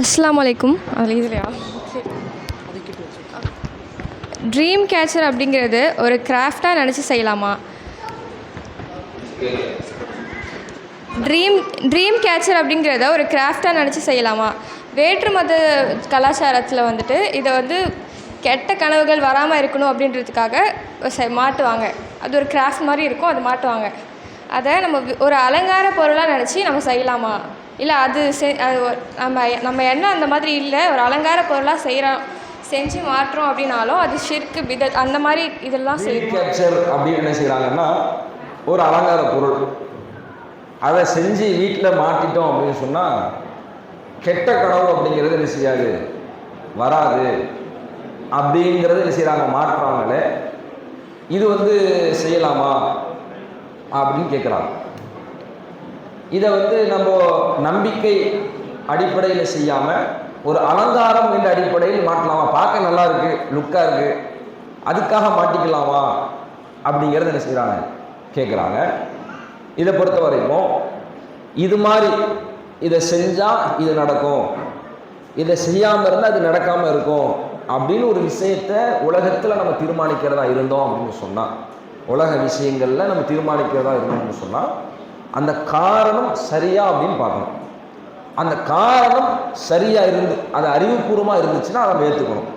அஸ்ஸலாமு அலைக்கும் அதில் இதுலையா ட்ரீம் கேச்சர் அப்படிங்கிறது ஒரு கிராஃப்டாக நினச்சி செய்யலாமா? ட்ரீம் ட்ரீம் கேச்சர் அப்படிங்கிறத ஒரு கிராஃப்டாக நினச்சி செய்யலாமா? வேற்று மத கலாச்சாரத்தில் வந்துட்டு இதை வந்து கெட்ட கனவுகள் வராமல் இருக்கணும் அப்படின்றதுக்காக மாட்டுவாங்க. அது ஒரு கிராஃப்ட் மாதிரி இருக்கும் அது மாட்டுவாங்க. அதை நம்ம ஒரு அலங்கார பொருளாக நினச்சி நம்ம செய்யலாமா? இல்லை அது செ அது நம்ம நம்ம எண்ணம் அந்த மாதிரி இல்லை ஒரு அலங்கார பொருளாக செய்கிறோம் செஞ்சு மாற்றோம் அப்படின்னாலும் அது ஷிர்க்கு பித அந்த மாதிரி இதெல்லாம் செய்யும் கேப்சர் அப்படின்னு என்ன செய்கிறாங்கன்னா ஒரு அலங்கார பொருள். அதை செஞ்சு வீட்டில் மாட்டிட்டோம் அப்படின்னு சொன்னால் கெட்ட கனவு அப்படிங்கிறது என்ன செய்யாது? வராது. அப்படிங்கிறது என்ன செய்கிறாங்க மாற்றுறாங்களே இது வந்து செய்யலாமா? அப்படின்னு கேட்குறாங்க. இதை வந்து நம்ம நம்பிக்கை அடிப்படையில் செய்யாமல் ஒரு அலங்காரம் என்ற அடிப்படையில் மாட்டலாமா பார்க்க நல்லா இருக்கு லுக்காக இருக்கு. அதுக்காக மாட்டிக்கலாமா? அப்படிங்கிறத என்ன செய்கிறாங்க கேட்குறாங்க. இதை பொறுத்த வரைக்கும் இது மாதிரி இதை செஞ்சால் இது நடக்கும். இதை செய்யாமல் இருந்தால் அது நடக்காமல் இருக்கும். அப்படின்னு ஒரு விஷயத்தை உலகத்தில் நம்ம தீர்மானிக்கிறதா இருந்தோம் அப்படின்னு சொன்னால் உலக விஷயங்களில் நம்ம தீர்மானிக்கிறதா இருக்கணும்னு சொன்னால் அந்த காரணம் சரியா அப்படின்னு பார்க்கணும். அந்த காரணம் சரியாக இருந்து அது அறிவுபூர்வமாக இருந்துச்சுன்னா அதை நம்ம ஏற்றுக்கணும்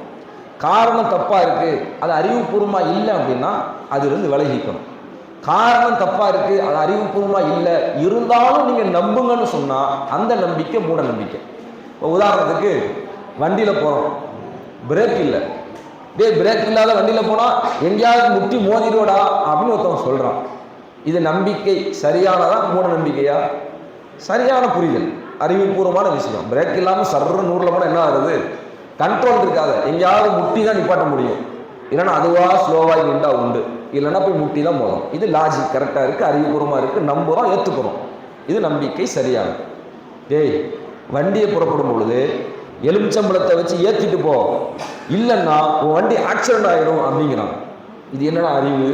காரணம் தப்பாக இருக்குது அது அறிவுபூர்வமாக இல்லை அப்படின்னா அதிலிருந்து விலகிக்கணும். காரணம் தப்பாக இருக்குது அது அறிவுபூர்வமாக இல்லை இருந்தாலும் நீங்கள் நம்புங்கன்னு சொன்னால் அந்த நம்பிக்கை மூட நம்பிக்கை. இப்போ உதாரணத்துக்கு வண்டியில் போகிறோம் பிரேக் இல்லை. டேய் பிரேக் இல்லாத வண்டியில் போனால் எங்கேயாவது முட்டி மோதிடுவடா அப்படின்னு ஒருத்தவன் சொல்கிறான் இது நம்பிக்கை. சரியானதா மூட நம்பிக்கையா? சரியான புரிதல். அறிவுபூர்வமான விஷயம். பிரேக் இல்லாமல் சர்ற நூறில் போனால் என்ன ஆகுது? கண்ட்ரோல் இருக்காத. எங்கேயாவது முட்டி தான் நிப்பாட்ட முடியும். இல்லைன்னா அதுவாக ஸ்லோவாக நின்றா உண்டு. இல்லைன்னா போய் முட்டி தான் போதும் இது லாஜிக் கரெக்டாக இருக்குது அறிவுபூர்வமாக இருக்குது நம்புகிறோம் ஏற்றுக்கிறோம் இது நம்பிக்கை சரியானது. டேய் வண்டியை புறப்படும் பொழுது எலுமிச்சம்பழத்தை வச்சு ஏற்றிட்டு போ. இல்லைன்னா உன் வண்டி ஆக்சிடென்ட் ஆகிடும் அப்படிங்கிறான். இது என்னடா அறிவு?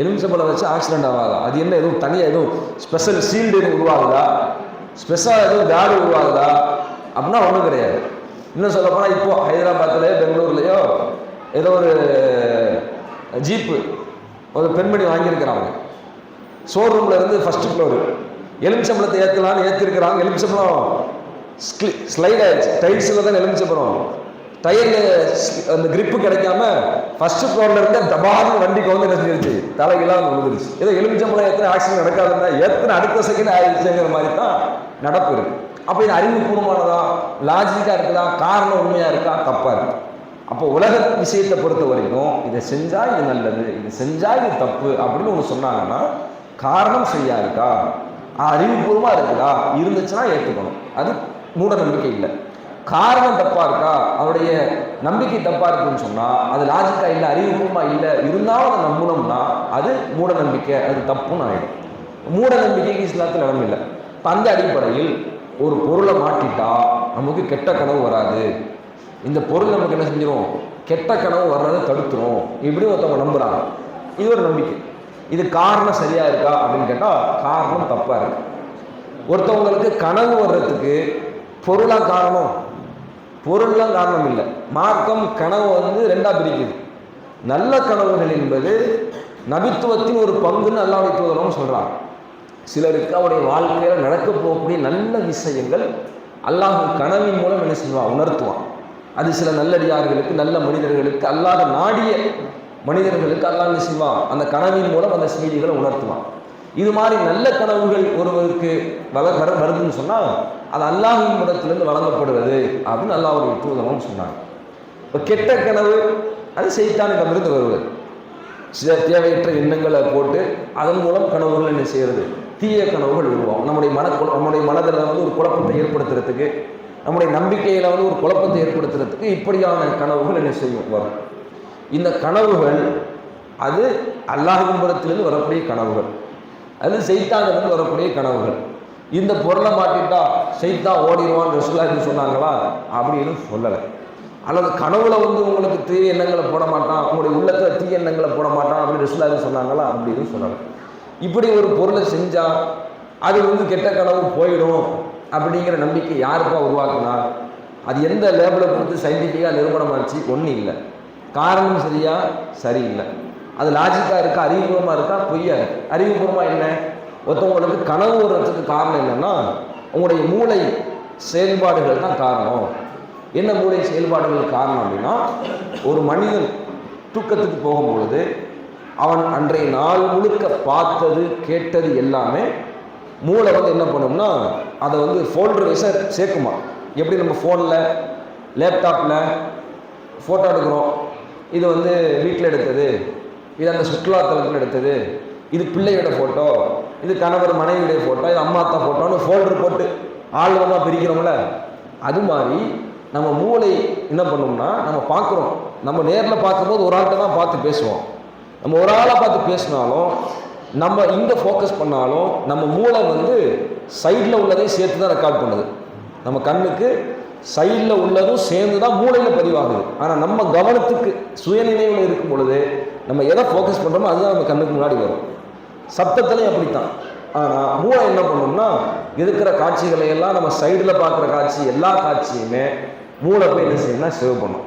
எலுமிச்சம்பழம் வச்சு ஆக்சிடென்ட் ஆகாதா அது என்ன எதுவும் தனியாக எதுவும் ஸ்பெஷல் சீல்டு எதுவும் உருவாகுதா? ஸ்பெஷலாக எதுவும் காடு உருவாகுதா? அப்படின்னா ஒன்றும் கிடையாது. இன்னும் சொல்லப்போனால் இப்போது ஹைதராபாத்லேயோ பெங்களூர்லேயோ ஏதோ ஒரு ஜீப்பு ஒரு பெண்மணி வாங்கியிருக்கிறாங்க. ஷோரூமில் இருந்து ஃபஸ்ட்டு ஃப்ளோர் எலுமிச்சம்பழத்தை ஏற்றலான்னு ஏற்றிருக்கிறாங்க எலுமிச்சம்பளம் ஸ்லைட் ஆயிடுச்சு. டைல்ஸில் தான் எலுமிச்சம்பழம் டயரில் அந்த கிரிப்பு கிடைக்காம ஃபர்ஸ்ட் ஃப்ளோரில் இருந்த டபார்னு வண்டிக்கு வந்து என்ன செஞ்சிருச்சு? தலைகளாக விழுந்துருச்சு ஏதோ எலுமிச்சம்பளம் எத்தனை ஆக்சிடென்ட் நடக்காதுன்னா எத்தனை அடுத்த செகண்ட் ஆயிடுச்சுங்கிற மாதிரி தான் நடப்பு இருக்கு. அப்போ இது அறிவுபூர்வமானதா? லாஜிக்காக இருக்குதா? காரணம் உண்மையாக இருக்கா? தப்பாக இருக்கு. அப்போ உலக விஷயத்தை பொறுத்த வரைக்கும் இதை செஞ்சா இது நல்லது இது செஞ்சால் இது தப்பு அப்படின்னு ஒன்று சொன்னாங்கன்னா காரணம் சரியா இருக்கா? அறிவுபூர்வமாக இருக்குதா? இருந்துச்சுன்னா ஏற்றுக்கணும் அது மூட நம்பிக்கை இல்லை காரணம் தப்பாக இருக்கா? அவருடைய நம்பிக்கை தப்பாக இருக்குன்னு சொன்னால் அது லாஜிக்காக இல்லை அறிவுபூர்வமாக இல்லை இருந்தாலும் அதை நம்பினோம்னா அது மூட நம்பிக்கை அது தப்புன்னு ஆயிடும். மூட நம்பிக்கைக்கு இஸ்லாத்தில் இடம் இல்லை. இப்ப அந்த அடிப்படையில் ஒரு பொருளை மாட்டிட்டா நமக்கு கெட்ட கனவு வராது. இந்த பொருள் நமக்கு என்ன செஞ்சிடும் கெட்ட கனவு வர்றதை தடுத்துரும். இப்படி ஒருத்தவங்க நம்புகிறாங்க இது ஒரு நம்பிக்கை. இது காரணம் சரியா இருக்கா அப்படின்னு கேட்டால் காரணம் தப்பாக இருக்கு. ஒருத்தவங்களுக்கு கனவு வர்றதுக்கு பொருளாக காரணம். பொருள்லாம் காரணம் இல்லை. மார்க்கம் கனவு வந்து ரெண்டாக பிரிக்குது. நல்ல கனவுகள் என்பது நபித்துவத்தின் ஒரு பங்குன்னு அல்லாவுடைய தூதரம் சொல்றாங்க. சிலருக்கு அவருடைய வாழ்க்கையில் நடக்க போகக்கூடிய நல்ல விஷயங்கள் அல்லாஹ் கனவின் மூலம் என்ன செய்வான் உணர்த்துவான். அது சில நல்லடியார்களுக்கு நல்ல மனிதர்களுக்கு அல்லாத நாடிய மனிதர்களுக்கு அல்லாஹ் என்ன செய்வான்? அந்த கனவின் மூலம் அந்த செய்திகளை உணர்த்துவான். இது மாதிரி நல்ல கனவுகள் ஒருவருக்கு வள வர வருதுன்னு சொன்னால் அது அல்லாஹின் இடத்திலிருந்து வழங்கப்படுவது அப்படின்னு அல்லாஹ்வுடைய தூதரும் சொன்னாங்க. இப்போ கெட்ட கனவு அது செய்தானிடமிருந்து வருவது. சில தேவையற்ற எண்ணங்களை போட்டு அதன் மூலம் கனவுகள் என்ன செய்கிறது தீய கனவுகள் உருவாகும். நம்முடைய மன நம்முடைய மனதில் வந்து ஒரு குழப்பத்தை ஏற்படுத்துறதுக்கு நம்முடைய நம்பிக்கையில் வந்து ஒரு குழப்பத்தை ஏற்படுத்துறதுக்கு இப்படியான கனவுகள் என்ன செய்யும்? வரும். இந்த கனவுகள் அது அல்லாஹின்புறத்திலிருந்து வரக்கூடிய கனவுகள். அது செய்தானிலிருந்து வரக்கூடிய கனவுகள். இந்த பொருளை மாட்டிட்டா செய்தா ஓடிடுவான் ரசுல்லான்னு சொன்னாங்களா? அப்படின்னு சொல்லலை. அல்லது கனவுல வந்து உங்களுக்கு தீய எண்ணங்களை போட மாட்டான் உங்களுடைய உள்ளத்தில் தீய எண்ணங்களை போட மாட்டான் அப்படின்னு ரசுல்லான்னு சொன்னாங்களா? அப்படின்னு சொல்லலை. இப்படி ஒரு பொருளை செஞ்சா அது வந்து கெட்ட கனவு போயிடும் அப்படிங்கிற நம்பிக்கை யாருப்பா உருவாக்குனா? அது எந்த லேபில் கொடுத்து சயின்டிஃபிக்காக நிறுவனமாச்சு ஆச்சு ஒன்றும் இல்லை. காரணம் சரியா? சரியில்லை. அது லாஜிக்காக இருக்கா அறிவுபூர்வமாக இருக்கா? பொய்யா இருக்கு அறிவுபூர்வமாக என்ன? ஒருத்தவங்களுக்கு கனவு வர்றதுக்கு காரணம் என்னன்னா உங்களுடைய மூளை செயல்பாடுகள் தான் காரணம். என்ன மூளை செயல்பாடுகள் காரணம் அப்படின்னா ஒரு மனிதன் தூக்கத்துக்கு போகும்பொழுது அவன் அன்றைய நாள் முழுக்க பார்த்தது கேட்டது எல்லாமே மூளை வந்து என்ன பண்ணும்னா அதை வந்து ஃபோல்டர் வைஸாக சேர்க்குமா. எப்படி நம்ம ஃபோனில் லேப்டாப்பில் ஃபோட்டோ எடுக்கிறோம். இது வந்து வீட்டில் எடுத்தது. இது அந்த சுற்றுலாத்தலத்தில் எடுத்தது. இது பிள்ளையோட ஃபோட்டோ இது கணவர் மனைவியுடைய ஃபோட்டோ இது அம்மா அத்தா ஃபோட்டோன்னு ஃபோல்டர் போட்டு ஆல்பமாக பிரிக்கிறோம்ல. அது மாதிரி நம்ம மூளை என்ன பண்ணோம்னா நம்ம பார்க்குறோம். நம்ம நேரில் பார்க்கும்போது ஒரு ஆள்கிட்ட தான் பார்த்து பேசுவோம். நம்ம ஒரு ஆளை பார்த்து பேசினாலும் நம்ம இங்கே ஃபோக்கஸ் பண்ணாலும் நம்ம மூளை வந்து சைடில் உள்ளதையும் சேர்த்து தான் ரெக்கார்ட் பண்ணுது. நம்ம கண்ணுக்கு சைடில் உள்ளதும் சேர்ந்து தான் மூளையில் பதிவாகுது. ஆனால் நம்ம கவனத்துக்கு சுயநினைவில் இருக்கும் பொழுது நம்ம எதை ஃபோக்கஸ் பண்ணுறோமோ அதுதான் நம்ம கண்ணுக்கு முன்னாடி வரும். சத்தத்துலையும் அப்படித்தான். ஆனால் மூளை என்ன பண்ணும்னா இருக்கிற காட்சிகளை எல்லாம் நம்ம சைடில் பார்க்குற காட்சி எல்லா காட்சியுமே மூளை போய் என்ன செய்யணும்னா சேவ் பண்ணும்.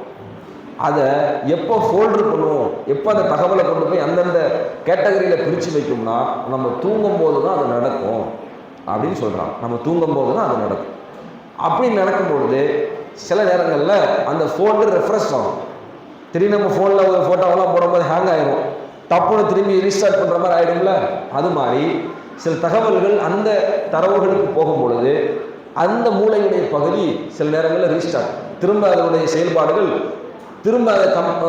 அதை எப்போ ஃபோல்டர் பண்ணுவோம் எப்போ அந்த தகவலை கொண்டு போய் அந்தந்த கேட்டகரியில் பிரித்து வைக்கும்னா நம்ம தூங்கும் போது தான் அது நடக்கும் அப்படின்னு சொல்கிறாங்க நம்ம தூங்கும் போது தான் அது நடக்கும். அப்படி நடக்கும் பொழுது சில நேரங்களில் அந்த ஃபோல்டர் ரெஃப்ரெஷ் ஆகும். திரும்பி நம்ம ஃபோனில் ஒரு ஃபோட்டோவெல்லாம் போடும்போது ஹேங் ஆயிரும். டப்புன்னு திரும்பி ரீஸ்டார்ட் பண்ணுற மாதிரி ஆகிடும்ல அது மாதிரி சில தகவல்கள் அந்த தரவுகளுக்கு போகும் பொழுது அந்த மூளையுடைய பகுதி சில நேரங்களில் ரீஸ்டார்ட் திரும்ப அதனுடைய செயல்பாடுகள் திரும்ப அதை கம்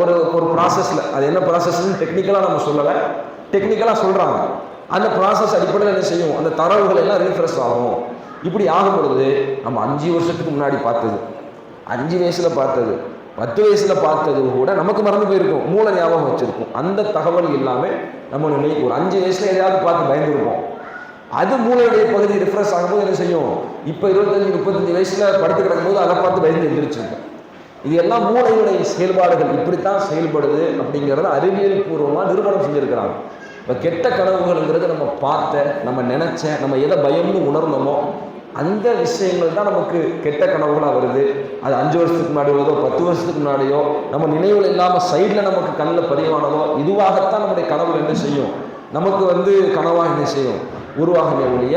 ஒரு ஒரு ப்ராசஸில் அது என்ன ப்ராசஸ்ன்னு டெக்னிக்கலாக நம்ம சொல்லலை. டெக்னிக்கலாக சொல்கிறாங்க அந்த ப்ராசஸ் அடிப்படையில் என்ன செய்யும்? அந்த தரவுகள் எல்லாம் ரீஃப்ரெஷ் ஆகும். இப்படி ஆகும் பொழுது நம்ம அஞ்சு வருஷத்துக்கு முன்னாடி பார்த்தது. அஞ்சு வயசில் பார்த்தது. பத்து வயசில் பார்த்தது கூட நமக்கு மறந்து போயிருக்கும். மூளை ஞாபகம் வச்சுருக்கும். அந்த தகவல் எல்லாமே நம்ம நிலைக்கு ஒரு அஞ்சு வயசில் எதையாவது பார்த்து பயந்துருப்போம். அது மூளையுடைய பகுதி ரிஃப்ரெஷ் ஆகும்போது என்ன செய்யும்? இப்போ இருபத்தஞ்சி முப்பத்தஞ்சு வயசில் படுத்து கிடக்கும்போது அதை பார்த்து பயந்து எழுந்திரிச்சிருக்கோம் இது எல்லாம் மூளையுடைய செயல்பாடுகள். இப்படித்தான் செயல்படுது அப்படிங்கிறத அறிவியல் பூர்வமாக நிறுவனம் செஞ்சுருக்கிறாங்க. இப்போ கெட்ட கனவுகள்ங்கிறது நம்ம பார்த்த நம்ம நினச்ச நம்ம எதை பயம்னு உணர்ந்தோமோ அந்த விஷயங்கள் தான் நமக்கு கெட்ட கனவுகளாக வருது. அது அஞ்சு வருஷத்துக்கு முன்னாடி உள்ளதோ பத்து வருஷத்துக்கு முன்னாடியோ நம்ம நினைவுகள் இல்லாமல் சைடில் நமக்கு கண்ணில் பதிவானதோ இதுவாகத்தான் நம்முடைய கனவுகள் என்ன செய்யும்? நமக்கு வந்து கனவாக என்ன செய்யும்? உருவாகவே ஒழிய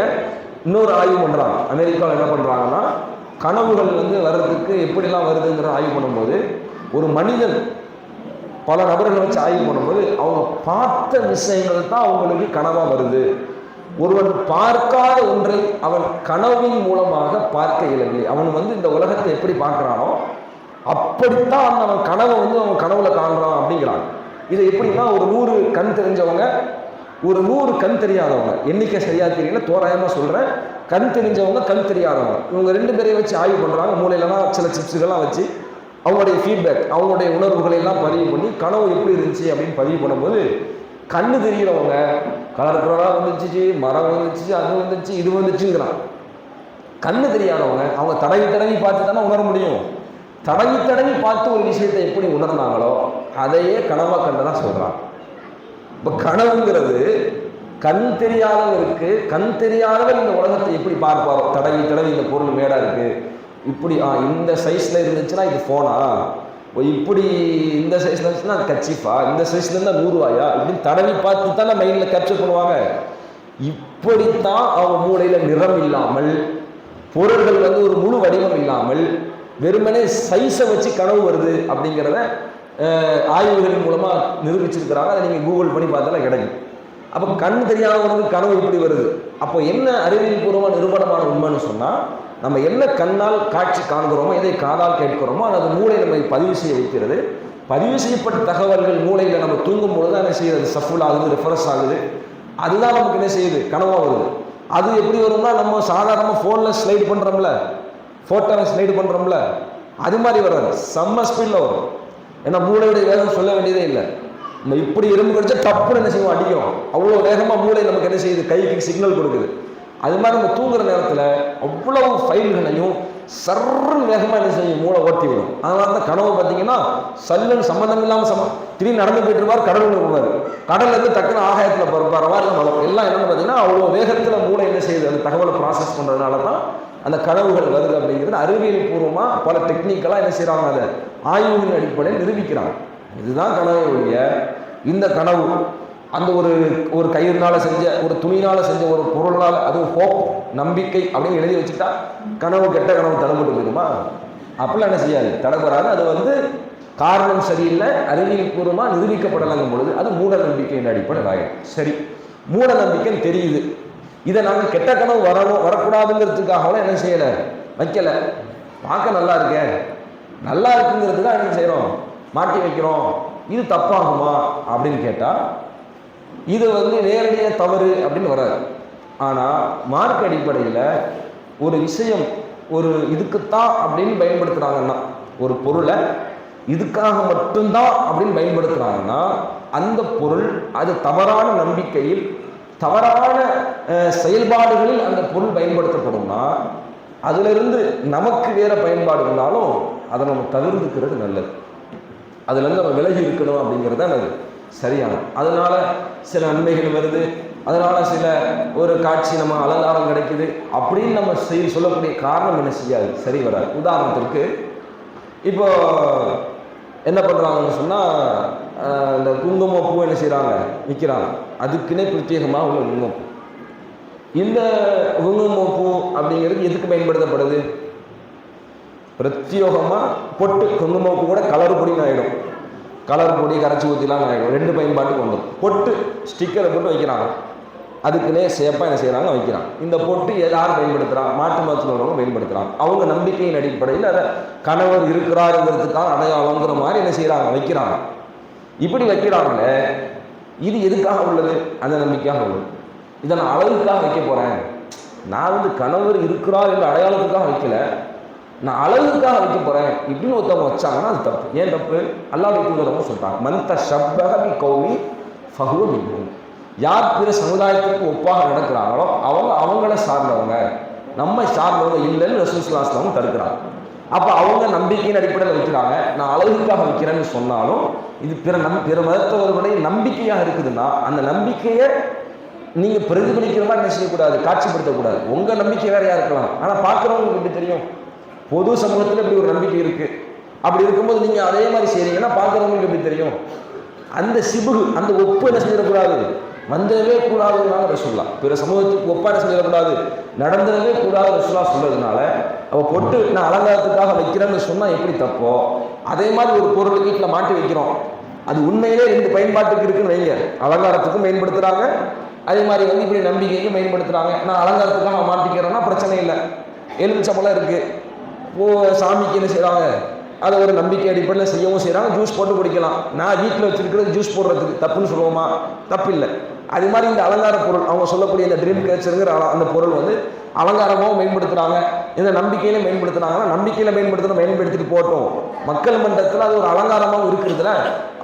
இன்னொரு ஆய்வு பண்ணுறாங்க அமெரிக்காவில் என்ன பண்ணுறாங்கன்னா கனவுகள் வந்து வர்றதுக்கு எப்படிலாம் வருதுங்கிற ஆய்வு பண்ணும்போது ஒரு மனிதன் பல நபர்களை வச்சு ஆய்வு பண்ணும்போது அவங்க பார்த்த விஷயங்கள் தான் அவங்களுக்கு கனவாக வருது. ஒருவன் பார்க்காத ஒன்றை அவன் கனவின் மூலமாக பார்க்க இயலவில்லை. அவன் வந்து இந்த உலகத்தை எப்படி பார்க்குறானோ அப்படித்தான் அந்த அவன் கனவை வந்து அவன் கனவுல காண்றான் அப்படிங்கிறான். இது எப்படின்னா ஒரு நூறு கண் தெரிஞ்சவங்க ஒரு நூறு கண் தெரியாதவங்க. எண்ணிக்கை சரியா தெரியல தோராயமாக சொல்கிறேன் கண் தெரிஞ்சவங்க கண் தெரியாதவங்க. இவங்க ரெண்டு பேரையும் வச்சு ஆய்வு பண்ணுறாங்க மூளையிலலாம் சில சிப்ஸுகள்லாம் வச்சு அவங்களுடைய ஃபீட்பேக் அவங்களுடைய உணர்வுகளை எல்லாம் பதிவு பண்ணி கனவு எப்படி இருந்துச்சு அப்படின்னு பதிவு பண்ணும்போது கண்ணு தெரிகிறவங்க கலர் கலராக வந்துச்சு மரம் வந்துச்சு அது வந்துச்சு இது வந்துச்சுங்கிறான் கண்ணு தெரியாதவங்க அவங்க தடவி தடவி பார்த்து தானே உணர முடியும். தடவி தடவி பார்த்து ஒரு விஷயத்தை எப்படி உணர்ந்தாங்களோ அதையே கனவாக கண்டதா சொல்கிறான் இப்போ கனவுங்கிறது கண் தெரியாதவருக்கு கண் தெரியாதவர் இந்த உலகத்தை எப்படி பார்ப்பாரோ? தடவி தடவி இந்த பொருள் மேடாக இருக்குது இப்படி ஆ இந்த சைஸில் இருந்துச்சுன்னா இது ஃபோனா இப்படி இந்த சைஸ்ல இருந்துச்சுன்னா அது கச்சிஃபா இந்த சைஸ்ல இருந்தால் நூறுவாயா? இப்படின்னு தடவி பார்த்து தானே மைண்டில் கேப்சர் பண்ணுவாங்க. இப்படித்தான் அவங்க மூளையில் நிறம் இல்லாமல் பொருள்கள் வந்து ஒரு முழு வடிவம் இல்லாமல் வெறுமனே சைஸை வச்சு கனவு வருது அப்படிங்கிறத ஆய்வுகளின் மூலமாக நிரூபிச்சிருக்கிறாங்க. அதை நீங்கள் கூகுள் பண்ணி பார்த்தாலும் கிடைக்கும். அப்போ கண் தெரியாதவனுக்கு கனவு இப்படி வருது. அப்போ என்ன அறிவியல் பூர்வமாக நிரூபணமான உண்மைன்னு சொன்னால் நம்ம என்ன கண்ணால் காட்சி காண்கிறோமோ எதை காதால் கேட்கிறோமோ அது மூளை நம்மை பதிவு செய்ய வைக்கிறது. பதிவு செய்யப்பட்ட தகவல்கள் மூளையில் நம்ம தூங்கும் பொழுது என்ன செய்யுது? சஃபுல் ஆகுது ரெஃபரஸ் ஆகுது. அதுதான் நமக்கு என்ன செய்யுது? கனவாக வருது. அது எப்படி வரும்னா நம்ம சாதாரணமாக ஃபோனில் ஸ்லைடு பண்ணுறோம்ல ஃபோட்டோவில் ஸ்லைடு பண்ணுறோம்ல அது மாதிரி வராது. செம்ம ஸ்பீடில் வரும். ஏன்னா மூளையுடைய வேகம் சொல்ல வேண்டியதே இல்லை. நம்ம இப்படி எறும்பு கடிச்சா டப்புன்னு என்ன செய்வோம்? அடிக்கும். அவ்வளோ வேகமாக மூளை நமக்கு என்ன செய்யுது? கைக்கு சிக்னல் கொடுக்குது. அது மாதிரி நம்ம தூங்குற நேரத்தில் அவ்வளவு ஃபைல்களையும் சர்ன்னு வேகமாக என்ன செய்யும்? மூளை ஓட்டி விடும். அதனால தான் கனவு பார்த்தீங்கன்னா சல்லுன்னு சம்மந்தம் இல்லாமல் சம்ம திடீர் நடந்து போயிட்டு இருப்பார் கடவுள் இருப்பார் கடல்ல டக்குன்னு ஆகாயத்தில் பறப்பார் மாதிரி நம்ம எல்லாம் என்னென்னு பார்த்தீங்கன்னா அவ்வளோ வேகத்தில் மூளை என்ன செய்யுது? அந்த தகவலை ப்ராசஸ் பண்ணுறதுனால தான் அந்த கனவுகள் வருது அப்படிங்கிறது அறிவியல் பூர்வமாக பல டெக்னிக்கலாக என்ன செய்கிறாங்க அதை? ஆய்வுகளின் அடிப்படையில் நிரூபிக்கிறாங்க. இதுதான் கனவு ஒழிய இந்த கனவு. அந்த ஒரு ஒரு கயிறுனால செஞ்ச ஒரு துணினால செஞ்ச ஒரு பொருளால் அதுவும் ஹோப் நம்பிக்கை அப்படின்னு எழுதி வச்சுட்டா கனவு கெட்ட கனவு தடைபட்டு போயிருமா அப்படிலாம் என்ன செய்யாது? தடைபடாது அது வந்து காரணம் சரியில்லை அறிவியல் பூர்வமாக நிரூபிக்கப்படலைங்கும் பொழுது அது மூட நம்பிக்கையின் அடிப்படையில் ஆகிடும் சரி. மூட நம்பிக்கைன்னு தெரியுது. இதை நாங்கள் கெட்ட கனவு வரணும் வரக்கூடாதுங்கிறதுக்காகலாம் என்ன செய்யலை? வைக்கலை. பார்க்க நல்லா இருக்கே. நல்லா இருக்குங்கிறதுக்காக என்ன செய்கிறோம்? மாட்டி வைக்கிறோம். இது தப்பாகுமா? அப்படின்னு கேட்டால் இது வந்து நேரடியாக தவறு அப்படின்னு வராது. ஆனால் மார்க் அடிப்படையில் ஒரு விஷயம் ஒரு இதுக்குத்தான் அப்படின்னு பயன்படுத்துகிறாங்கன்னா ஒரு பொருளை இதுக்காக மட்டும்தான் அப்படின்னு பயன்படுத்துகிறாங்கன்னா அந்த பொருள் அது தவறான நம்பிக்கையில் தவறான செயல்பாடுகளில் அந்த பொருள் பயன்படுத்தப்படும்னா அதிலிருந்து நமக்கு வேற பயன்பாடு இருந்தாலும் அதை நம்ம தவிர்த்துக்கிறது நல்லது. அதுலேருந்து நம்ம விலகி இருக்கணும் அப்படிங்கிறது தான் நல்லது. சரியானது. அதனால் சில நன்மைகள் வருது. அதனால் சில ஒரு காட்சி நம்ம அலங்காரம் கிடைக்குது. அப்படின்னு நம்ம செய் சொல்லக்கூடிய காரணம் என்ன செய்யாது. சரி வராது. உதாரணத்திற்கு இப்போ என்ன பண்ணுறாங்கன்னு சொன்னால் இந்த குங்குமம் பூ என்ன செய்கிறாங்க விற்கிறாங்க அதுக்குன்னே பிரத்யேகமாக உள்ள குங்குமம் பூ. இந்த குங்குமம் பூ அப்படிங்கிறது எதுக்கு பயன்படுத்தப்படுது? பிரத்யோகமாக பொட்டு குங்குமப்பூ கூட கலர் பொடின்னு ஆகிடும் கலர் பொடி கரைச்சி ஊற்றிலாம் ஆகிடும் ரெண்டு பயன்பாட்டுக்கு வந்துடும் பொட்டு ஸ்டிக்கரை போட்டு வைக்கிறாங்க. அதுக்குன்னே சேப்பாக என்ன செய்கிறாங்க வைக்கிறாங்க. இந்த பொட்டு யார் பயன்படுத்துகிறான் மாட்டு மருத்துவ உள்ளவங்க பயன்படுத்துகிறாங்க அவங்க நம்பிக்கையின் அடிப்படையில் அதை கணவர் இருக்கிறாருங்கிறதுக்காக அடையாளங்கிற மாதிரி என்ன செய்கிறாங்க வைக்கிறாங்க. இப்படி வைக்கிறாங்களே இது எதுக்காக உள்ளது? அந்த நம்பிக்கையாக உள்ளது. இதை நான் அழகுக்காக வைக்க போகிறேன் நான் வந்து கணவர் இருக்கிறார் என்ற அடையாளத்துக்காக வைக்கல. நான் அழகுக்காக வைக்க போகிறேன் இப்படின்னு ஒருத்தவங்க வச்சாங்கன்னா அது தப்பு. ஏன் தப்பு? அல்லாவுடைய தூதரவங்க சொல்கிறாங்க மந்த ஷப்பக கௌமி ஃபஹுவ மின்ஹும் யார் பிற சமுதாயத்துக்கு ஒப்பாக நடக்கிறாங்களோ அவங்க அவங்கள சார்ந்தவங்க. நம்ம சார்ந்தவங்க இல்லைன்னு ரசூஸ்லாஸ்லாமும் தடுக்கிறாங்க. அப்போ அவங்க நம்பிக்கையின் அடிப்படையில் வைக்கிறாங்க. நான் அழகுக்காக வைக்கிறேன்னு சொன்னாலும் இது பிற நம் பிற மதத்தவர்களுடைய நம்பிக்கையாக இருக்குதுன்னா அந்த நம்பிக்கையை நீங்கள் பிரதிபலிக்கிற மாதிரி என்ன செய்யக்கூடாது? காட்சிப்படுத்தக்கூடாது. உங்கள் நம்பிக்கை வேறையாக இருக்கலாம் ஆனால் பார்க்குறவங்களுக்கு எப்படி தெரியும்? பொது சமூகத்தில் இப்படி ஒரு நம்பிக்கை இருக்குது அப்படி இருக்கும்போது நீங்கள் அதே மாதிரி செய்கிறீங்கன்னா பார்க்குறவங்களுக்கு எப்படி தெரியும்? அந்த சிபுகு அந்த ஒப்பு என்ன செஞ்சிடக்கூடாது வந்துடவே கூடாதுனால ரசுல்லா பிற சமூகத்துக்கு ஒப்பா என்ன செஞ்சிடக்கூடாது நடந்துடவே கூடாது ரசுல்லா சொல்றதுனால அவ பொட்டு நான் அலங்காரத்துக்காக வைக்கிறேன்னு சொன்னா எப்படி தப்போ? அதே மாதிரி ஒரு பொருள் வீட்டில் மாட்டி வைக்கிறோம். அது உண்மையிலே ரெண்டு பயன்பாட்டுக்கு இருக்குன்னு வைங்க. அலங்காரத்துக்கும் பயன்படுத்துறாங்க. அதே மாதிரி வந்து இப்படி நம்பிக்கைக்கும் பயன்படுத்துறாங்க. நான் அலங்காரத்துக்காக மாட்டிக்கிறேன்னா பிரச்சனை இல்லை. எலுமிச்சம்பளம் இருக்கு. ஓ சாமிக்கு என்ன செய்கிறாங்க அதை ஒரு நம்பிக்கை அடிப்படையில் செய்யவும் செய்கிறாங்க ஜூஸ் போட்டு குடிக்கலாம். நான் வீட்டில் வச்சுருக்கிறது ஜூஸ் போடுறதுக்கு தப்புன்னு சொல்லுவோமா? தப்பு இல்லை அது மாதிரி இந்த அலங்கார பொருள் அவங்க சொல்லக்கூடிய இந்த ட்ரீம் கேச்சருங்கிற அந்த பொருள் வந்து அலங்காரமாகவும் மேம்படுத்துகிறாங்க இந்த நம்பிக்கையில மேம்படுத்துனாங்கன்னா நம்பிக்கையில மேம்படுத்தின மேம்படுத்திட்டு போட்டோம். மக்கள் மன்றத்தில் அது ஒரு அலங்காரமாகவும் இருக்கிறதுல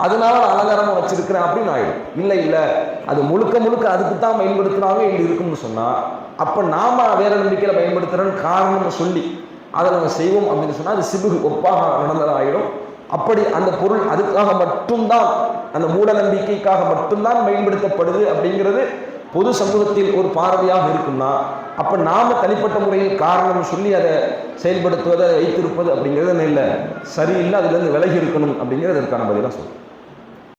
அதனால நான் அலங்காரமாக வச்சிருக்கிறேன் அப்படின்னு ஆயிடும். இல்லை இல்லை. அது முழுக்க முழுக்க அதுக்கு தான் பயன்படுத்துகிறாங்க என்று இருக்கும்னு சொன்னால் அப்போ நாம வேற நம்பிக்கையில் பயன்படுத்துகிறோன்னு காரணம்னு சொல்லி அதை நம்ம செய்வோம் அப்படின்னு சொன்னால் அது சிபுகு ஒப்பாக நடந்ததாகிடும் அப்படி அந்த பொருள் அதுக்காக மட்டும்தான் அந்த மூட நம்பிக்கைக்காக மட்டும்தான் பயன்படுத்தப்படுது அப்படிங்கிறது பொது சமூகத்தில் ஒரு பார்வையாக இருக்கும்னா அப்போ நாம தனிப்பட்ட முறையில் காரணம் சொல்லி அதை செயல்படுத்துவதை வைத்திருப்பது அப்படிங்கிறது இல்லை. சரியில்லை அதுலேருந்து விலகி இருக்கணும் அப்படிங்கிறது அதற்கான பதிலாக சொல்லுவோம்